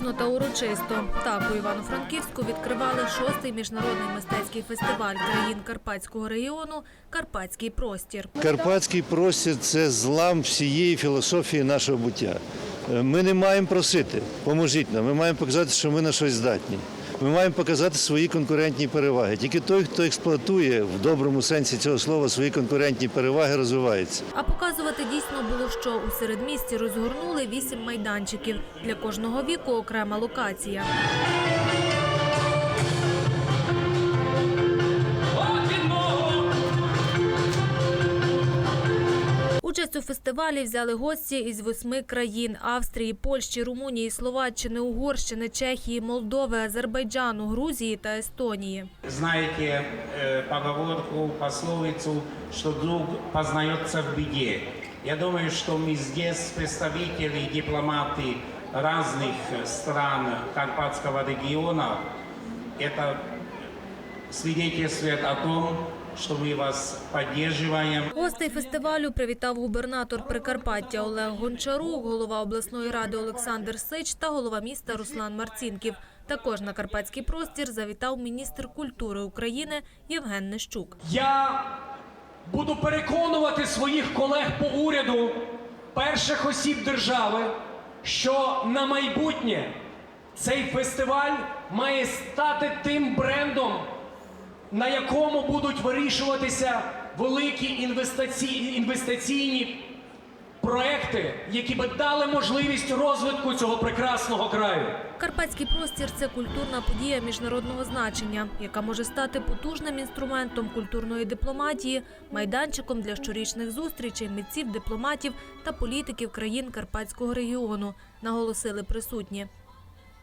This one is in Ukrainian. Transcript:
та урочисто. Так у Івано-Франківську відкривали шостий міжнародний мистецький фестиваль країн Карпатського регіону Карпатський простір. Карпатський простір це злам всієї філософії нашого буття. Е, Ми не маємо просити, поможіть нам. Ми маємо показати, що ми на щось здатні. Ми маємо показати свої конкурентні переваги. Тільки той, хто експлуатує в доброму сенсі цього слова свої конкурентні переваги, розвивається. А показувати дійсно було що у середмісті розгорнули вісім майданчиків. Для кожного віку окрема локація. Участь у фестивалі взяли гості із восьми країн Австрії, Польщі, Румунії, Словаччини, Угорщини, Чехії, Молдови, Азербайджану, Грузії та Естонії. Знаете э, поговорку, пословицу, что друг познается в беде. Я думаю, что мы здесь, представители, дипломаты разных стран Карпатского региона, это свидетельствует о том, что мы вас поддерживаем. Гостей фестивалю привітав губернатор Прикарпаття Олег Гончарук, голова обласної ради Олександр Сич та голова міста Руслан Марцінків. Також на карпатський простір завітав міністр культури України Євген Нещук. Я буду переконувати своїх колег по уряду, перших осіб держави, що на майбутнє цей фестиваль має стати тим брендом, на якому будуть вирішуватися великі інвестиційні, проекти, які би дали можливість розвитку цього прекрасного краю. Карпатський простір це культурна подія міжнародного значення, яка може стати потужним інструментом культурної дипломатії, майданчиком для щорічних зустрічей митців, дипломатів та політиків країн Карпатського регіону, наголосили присутні.